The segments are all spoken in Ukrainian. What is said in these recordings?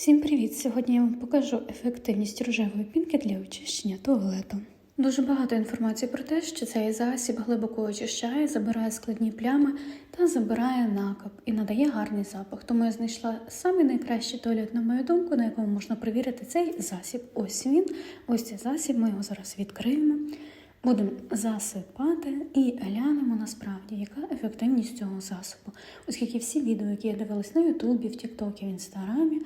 Всім привіт! Сьогодні я вам покажу ефективність рожевої пінки для очищення туалету. Дуже багато інформації про те, що цей засіб глибоко очищає, забирає складні плями та забирає накап і надає гарний запах. Тому я знайшла самий найкращий туалет, на мою думку, на якому можна перевірити цей засіб. Ось він, ось цей засіб. Ми його зараз відкриємо. Будемо засипати і глянемо насправді, яка ефективність цього засобу. Оскільки всі відео, які я дивилась на Ютубі, в Тіктокі, в Інстаграмі,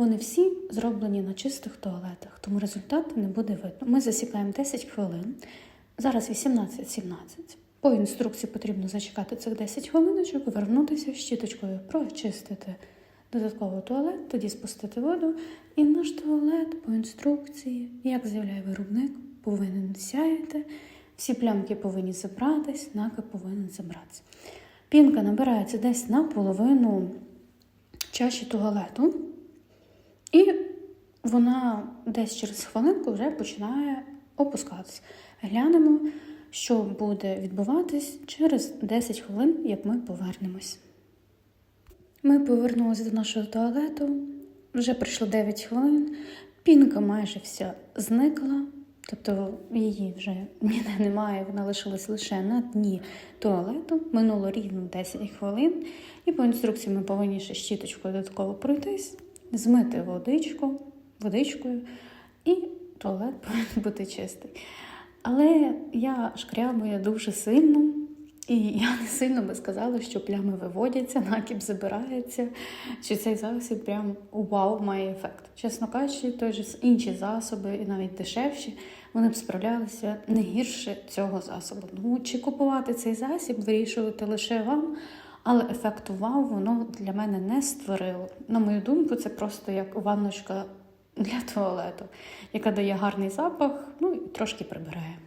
вони всі зроблені на чистих туалетах, тому результату не буде видно. Ми засікаємо 10 хвилин. Зараз 18.17. По інструкції потрібно зачекати цих 10 хвилиночок, вернутися щіточкою, прочистити додатково туалет, тоді спустити воду. І наш туалет по інструкції, як заявляє виробник, повинен сяяти. Всі плямки повинні забратись, накип повинен забратися. Пінка набирається десь на половину чаші туалету. І вона десь через хвилинку вже починає опускатись. Глянемо, що буде відбуватись через 10 хвилин, як ми повернемось. Ми повернулися до нашого туалету. Вже пройшло 9 хвилин. Пінка майже вся зникла, тобто її вже ніде немає, вона лишилась лише на дні туалету. Минуло рівно 10 хвилин. І по інструкції ми повинні ще щіточкою додатково пройтись змити водичку, водичкою, і туалет повинен бути чистий. Але я шкрябую дуже сильно, і я не сильно би сказала, що плями виводяться, накіп забирається, що цей засіб прям вау має ефект. Чесно кажучи, той же інші засоби, і навіть дешевші, вони б справлялися не гірше цього засобу. Ну, чи купувати цей засіб, вирішувати лише вам. Але ефекту вау воно для мене не створило. На мою думку, це просто як ванночка для туалету, яка дає гарний запах, ну і трошки прибирає.